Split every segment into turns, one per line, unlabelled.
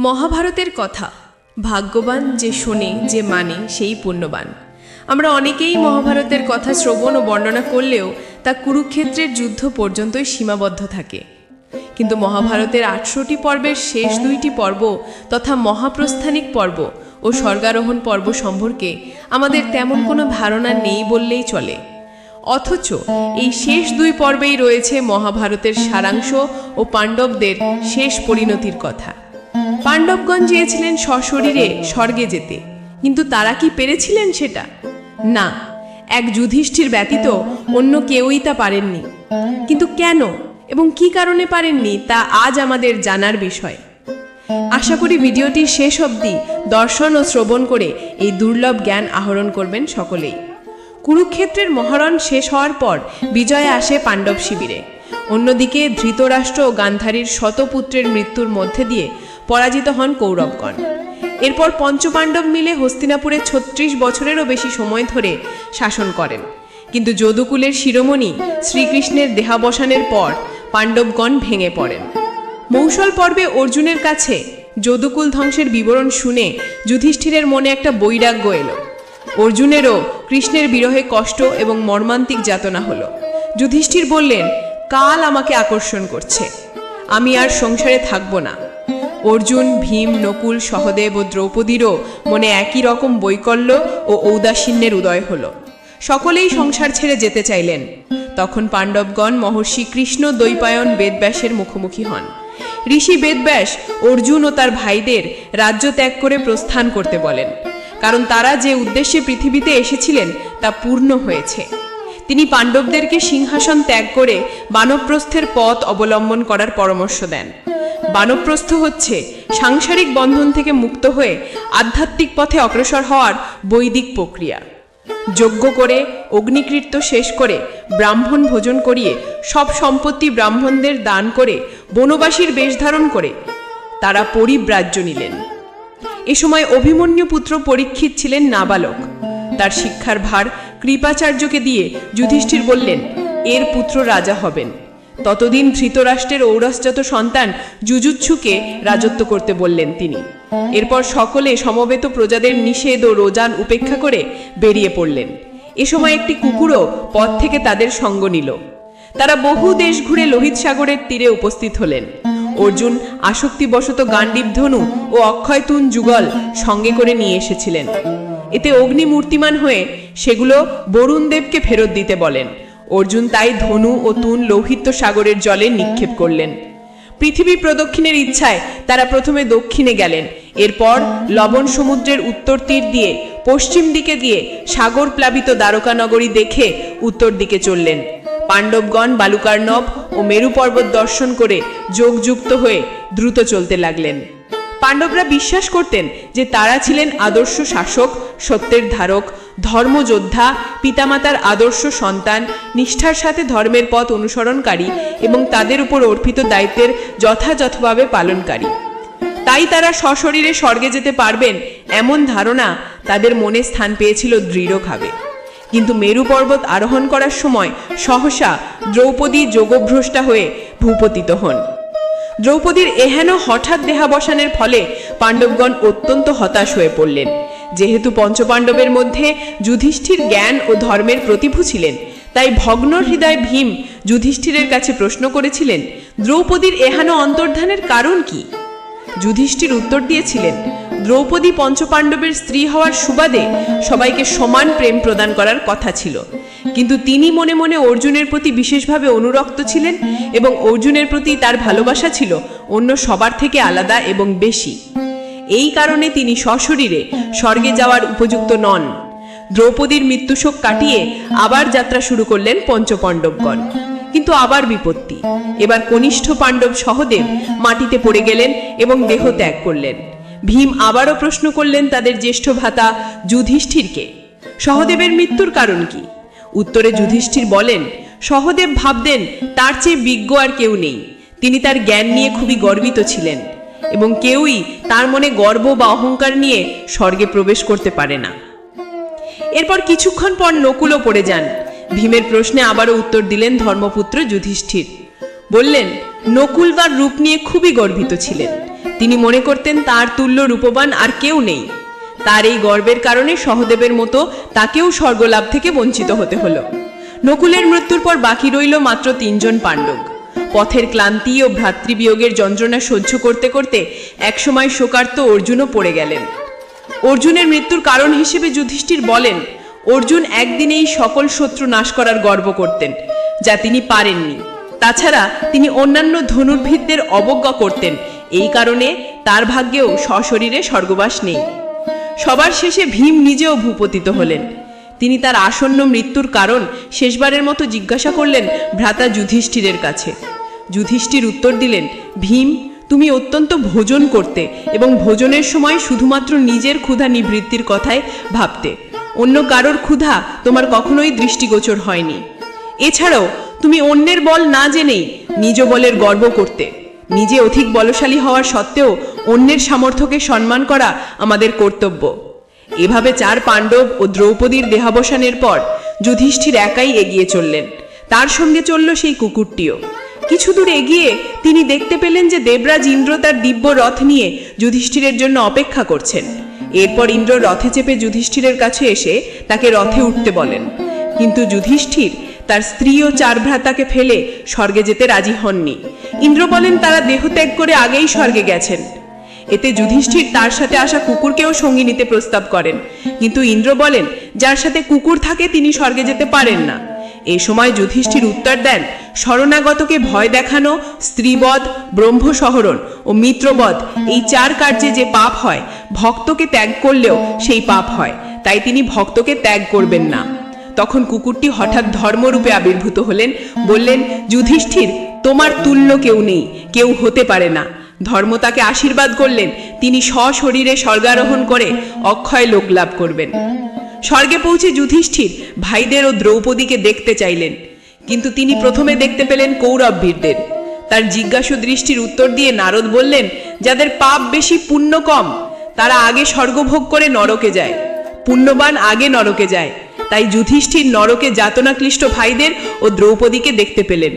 মহাভারতের কথা। ভাগ্যবান যে শোনে, যে মানে সেই পুণ্যবান। আমরা অনেকেই মহাভারতের কথা শ্রবণ ও বর্ণনা করলেও তা কুরুক্ষেত্রের যুদ্ধ পর্যন্তই সীমাবদ্ধ থাকে। কিন্তু মহাভারতের আটশোটি পর্বের শেষ দুইটি পর্ব তথা মহাপ্রস্থানিক পর্ব ও স্বর্গারোহণ পর্ব সম্পর্কে আমাদের তেমন কোনো ধারণা নেই বললেই চলে। অথচ এই শেষ দুই পর্বেই রয়েছে মহাভারতের সারাংশ ও পাণ্ডবদের শেষ পরিণতির কথা। পাণ্ডবগণ চেয়েছিলেন সশরীরে স্বর্গে যেতে। কিন্তু তারা কি পেরেছিলেন সেটা? না, এক যুধিষ্ঠির ব্যতীত অন্য কেউই তা পারেননি। কিন্তু কেন এবং কি কারণে পারেননি তা আজ আমাদের জানার বিষয়। আশা করি ভিডিওটি শেষ অবধি দর্শন ও শ্রবণ করে এই দুর্লভ জ্ঞান আহরণ করবেন সকলেই। কুরুক্ষেত্রের মহারণ শেষ হওয়ার পর বিজয় আসে পাণ্ডব শিবিরে। অন্যদিকে ধৃতরাষ্ট্র ও গান্ধারীর শতপুত্রের মৃত্যুর মধ্যে দিয়ে পরাজিত হন কৌরবগণ। এরপর পঞ্চপাণ্ডব মিলে হস্তিনাপুরে ছত্রিশ বছরেরও বেশি সময় ধরে শাসন করেন। কিন্তু যদুকুলের শিরোমণি শ্রীকৃষ্ণের দেহাবসানের পর পাণ্ডবগণ ভেঙে পড়েন। মৌসল পর্বে অর্জুনের কাছে যদুকুল ধ্বংসের বিবরণ শুনে যুধিষ্ঠিরের মনে একটা বৈরাগ্য এলো। অর্জুনেরও কৃষ্ণের বিরহে কষ্ট এবং মর্মান্তিক যাতনা হলো। যুধিষ্ঠির বললেন, কাল আমাকে আকর্ষণ করছে। আমি আর সংসারে থাকব না। অর্জুন, ভীম, নকুল, সহদেব ও দ্রৌপদীরও মনে একই রকম বৈকল্য ও ঔদাসীন্যের উদয় হল। সকলেই সংসার ছেড়ে যেতে চাইলেন। তখন পাণ্ডবগণ মহর্ষি কৃষ্ণ দৈপায়ন বেদব্যাসের মুখোমুখি হন। ঋষি বেদব্যাস অর্জুন ও তার ভাইদের রাজ্য ত্যাগ করে প্রস্থান করতে বলেন। কারণ তারা যে উদ্দেশ্যে পৃথিবীতে এসেছিলেন তা পূর্ণ হয়েছে। তিনি পাণ্ডবদেরকে সিংহাসন ত্যাগ করে বানপ্রস্থের পথ অবলম্বন করার পরামর্শ দেন। বানপ্রস্থ হচ্ছে। সাংসারিক বন্ধন থেকে মুক্ত হয়ে আধ্যাত্মিক পথে অগ্রসর হওয়ার বৈদিক প্রক্রিয়া। যজ্ঞ করে অগ্নিকৃত্য শেষ করে, ব্রাহ্মণ ভোজন করিয়ে, সব সম্পত্তি ব্রাহ্মণদের দান করে, বনবাসীর বেশ ধারণ করে, তারা পরিব্রাজ্য নিলেন। এ সময় অভিমন্যু পুত্র পরীক্ষিত ছিলেন নাবালক। তার শিক্ষার ভার কৃপাচার্যকে দিয়ে যুধিষ্ঠির বললেন, এর পুত্র রাজা হবেন। ততদিন ধৃতরাষ্ট্রের ঔরসজাত সন্তান যুজুৎসুকে রাজত্ব করতে বললেন তিনি। এরপর সকলে সমবেত প্রজাদের নিষেধ ও রোজান উপেক্ষা করে বেরিয়ে পড়লেন। এ সময় একটি কুকুরও পথ থেকে তাদের সঙ্গ নিল। তারা বহু দেশ ঘুরে লোহিত সাগরের তীরে উপস্থিত হলেন। অর্জুন আসক্তিবশত গান্ডীব ধনু ও অক্ষয় তুন যুগল সঙ্গে করে নিয়ে এসেছিলেন। এতে অগ্নি মূর্তিমান হয়ে সেগুলো বরুণদেবকে ফেরত দিতে বলেন। অর্জুন তাই ধনু ও তুন লৌহিত্য সাগরের জলে নিক্ষেপ করলেন। পৃথিবী প্রদক্ষিণের ইচ্ছায় তারা প্রথমে দক্ষিণে গেলেন। এরপর লবণ সমুদ্রের উত্তর তীর দিয়ে পশ্চিম দিকে দিয়ে সাগর প্লাবিত দ্বারকা নগরী দেখে উত্তর দিকে চললেন। পাণ্ডবগণ বালুকার্ণব ও মেরু পর্বত দর্শন করে যোগযুক্ত হয়ে দ্রুত চলতে লাগলেন। পাণ্ডবরা বিশ্বাস করতেন যে তারা ছিলেন আদর্শ শাসক, সত্যের ধারক, ধর্মযোদ্ধা, পিতামাতার আদর্শ সন্তান, নিষ্ঠার সাথে ধর্মের পথ অনুসরণকারী এবং তাদের উপর অর্পিত দায়িত্বের যথাযথভাবে পালনকারী। তাই তারা সশরীরে স্বর্গে যেতে পারবেন এমন ধারণা তাদের মনে স্থান পেয়েছিল দৃঢ়ভাবে। কিন্তু মেরু পর্বত আরোহণ করার সময় সহসা দ্রৌপদী যোগভ্রষ্টা হয়ে ভূপতিত হন। দ্রৌপদীর এহেন হঠাৎ দেহাবসানের ফলে পাণ্ডবগণ অত্যন্ত হতাশ হয়ে পড়লেন। যেহেতু পঞ্চপাণ্ডবের মধ্যে যুধিষ্ঠির জ্ঞান ও ধর্মের প্রতিভূ ছিলেন, তাই ভগ্ন হৃদয় ভীম যুধিষ্ঠিরের কাছে প্রশ্ন করেছিলেন, দ্রৌপদীর এহেন অন্তর্ধানের কারণ কি? যুধিষ্ঠির উত্তর দিয়েছিলেন, দ্রৌপদী পঞ্চপাণ্ডবের স্ত্রী হওয়ার সুবাদে সবাইকে সমান প্রেম প্রদান করার কথা ছিল। কিন্তু তিনি মনে মনে অর্জুনের প্রতি বিশেষভাবে অনুরক্ত ছিলেন এবং অর্জুনের প্রতি তার ভালোবাসা ছিল অন্য সবার থেকে আলাদা এবং বেশি। এই কারণে তিনি সশরীরে স্বর্গে যাওয়ার উপযুক্ত নন। দ্রৌপদীর মৃত্যুশোক কাটিয়ে আবার যাত্রা শুরু করলেন পঞ্চপাণ্ডবগণ। কিন্তু আবার বিপত্তি। এবার কনিষ্ঠ পাণ্ডব সহদেব মাটিতে পড়ে গেলেন এবং দেহ ত্যাগ করলেন। ভীম আবারও প্রশ্ন করলেন তাদের জ্যেষ্ঠ ভাতা যুধিষ্ঠিরকে। সহদেবের মৃত্যুর কারণ কি? উত্তরে যুধিষ্ঠির বলেন, সহদেব ভাবতেন তার চেয়ে বিজ্ঞ আর কেউ নেই। তিনি তার জ্ঞান নিয়ে খুবই গর্বিত ছিলেন এবং কেউই তার মনে গর্ব বা অহংকার নিয়ে স্বর্গে প্রবেশ করতে পারে না। এরপর কিছুক্ষণ পর নকুলও পড়ে যান। ভীমের প্রশ্নে আবারও উত্তর দিলেন ধর্মপুত্র যুধিষ্ঠির। বললেন, নকুল বা রূপ নিয়ে খুবই গর্বিত ছিলেন। তিনি মনে করতেন তার তুল্য রূপবান আর কেউ নেই। তার এই গর্বের কারণে সহদেবের মতো তাকেও স্বর্গলাভ থেকে বঞ্চিত হতে হলো। নকুলের মৃত্যুর পর বাকি রইল মাত্র তিনজন পাণ্ডব। পথের ক্লান্তি ও ভ্রাতৃবিয়োগের যন্ত্রণা সহ্য করতে করতে একসময় শোকার্ত অর্জুনও পড়ে গেলেন। অর্জুনের মৃত্যুর কারণ হিসেবে যুধিষ্ঠির বলেন, অর্জুন একদিনেই সকল শত্রু নাশ করার গর্ব করতেন, যা তিনি পারেননি। তাছাড়া তিনি অন্যান্য ধনুর্ভিদদের অবজ্ঞা করতেন। এই কারণে তার ভাগ্যেও সশরীরে স্বর্গবাস নেই। সবার শেষে ভীম নিজেও ভূপতিত হলেন। তিনি তার আসন্ন মৃত্যুর কারণ শেষবারের মতো জিজ্ঞাসা করলেন ভ্রাতা যুধিষ্ঠিরের কাছে। যুধিষ্ঠির উত্তর দিলেন, ভীম, তুমি অত্যন্ত ভোজন করতে এবং ভোজনের সময় শুধুমাত্র নিজের ক্ষুধা নিবৃত্তির কথায় ভাবতে। অন্য কারোর ক্ষুধা তোমার কখনোই দৃষ্টিগোচর হয়নি। এছাড়াও, তুমি অন্যের বল না জেনেই নিজ বলের গর্ব করতে। নিজে অধিক বলশালী হওয়ার সত্ত্বেও অন্যের সামর্থ্যকে সম্মান করা আমাদের কর্তব্য। এভাবে চার পাণ্ডব ও দ্রৌপদীর দেহাবসানের পর যুধিষ্ঠির একাই এগিয়ে চললেন। তার সঙ্গে চলল সেই কুকুরটিও। কিছু দূর এগিয়ে তিনি দেখতে পেলেন যে দেবরাজ ইন্দ্র তার দিব্য রথ নিয়ে যুধিষ্ঠিরের জন্য অপেক্ষা করছেন। এরপর ইন্দ্র রথে চেপে যুধিষ্ঠিরের কাছে এসে তাকে রথে উঠতে বলেন। কিন্তু যুধিষ্ঠির তার স্ত্রী ও চার ভ্রাতাকে ফেলে স্বর্গে যেতে রাজি হননি। ইন্দ্র বলেন, তারা দেহত্যাগ করে আগেই স্বর্গে গেছেন। এতে যুধিষ্ঠির তার সাথে আসা কুকুরকেও সঙ্গী নিতে প্রস্তাব করেন। কিন্তু ইন্দ্র বলেন, যার সাথে কুকুর থাকে, তিনি স্বর্গে যেতে পারেন না। এ সময় যুধিষ্ঠির উত্তর দেন, শরণাগতকে ভয় দেখানো, স্ত্রীবধ, ব্রহ্মসহরণ ও মিত্রবধ, এই চার কার্যে যে পাপ হয়, ভক্তকে ত্যাগ করলেও সেই পাপ হয়। তাই তিনি ভক্তকে ত্যাগ করবেন না। তখন কুকুরটি হঠাৎ ধর্মরূপে আবির্ভূত হলেন, বললেন, যুধিষ্ঠির, তোমার তুল্য কেউ নেই, কেউ হতে পারে না। ধর্ম তাকে আশীর্বাদ করলেন, তিনি সশরীরে স্বর্গারোহণ করে অক্ষয় লোক লাভ করবেন। স্বর্গে পৌঁছে যুধিষ্ঠির ভাইদের ও দ্রৌপদীকে দেখতে চাইলেন, কিন্তু তিনি প্রথমে দেখতে পেলেন কৌরব বীরদের তার জিজ্ঞাসু দৃষ্টির উত্তর দিয়ে নারদ বললেন, যাদের পাপ বেশি পুণ্য কম, তারা আগে স্বর্গভোগ করে নরকে যায়, পুণ্যবান আগে নরকে যায়। তাই যুধিষ্ঠির নরকে যাতনাক্লিষ্ট ভাইদের ও দ্রৌপদীকে দেখতে পেলেন।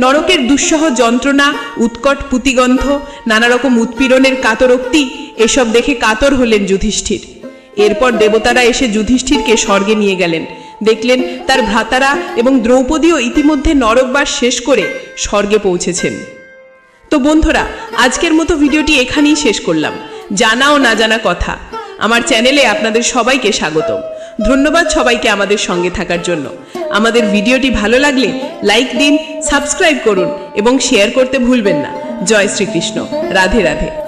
নরকের দুঃসহ যন্ত্রণা, উৎকট পুতিগন্ধ নানা রকম উৎপীড়নের কাতরোক্তি, এসব দেখে কাতর হলেন যুধিষ্ঠির। এরপর দেবতারা এসে যুধিষ্ঠিরকে স্বর্গে নিয়ে গেলেন। দেখলেন তার ভ্রাতারা এবং দ্রৌপদীও ইতিমধ্যে নরকবাস শেষ করে স্বর্গে পৌঁছেছেন। তো বন্ধুরা, আজকের মতো ভিডিওটি এখানেই শেষ করলাম। জানা ও না জানা কথা। আমার চ্যানেলে আপনাদের সবাইকে স্বাগতম। ধন্যবাদ সবাইকে আমাদের সঙ্গে থাকার জন্য। আমাদের ভিডিওটি ভালো লাগলে লাইক দিন, সাবস্ক্রাইব করুন এবং শেয়ার করতে ভুলবেন না। জয় শ্রীকৃষ্ণ। রাধে রাধে।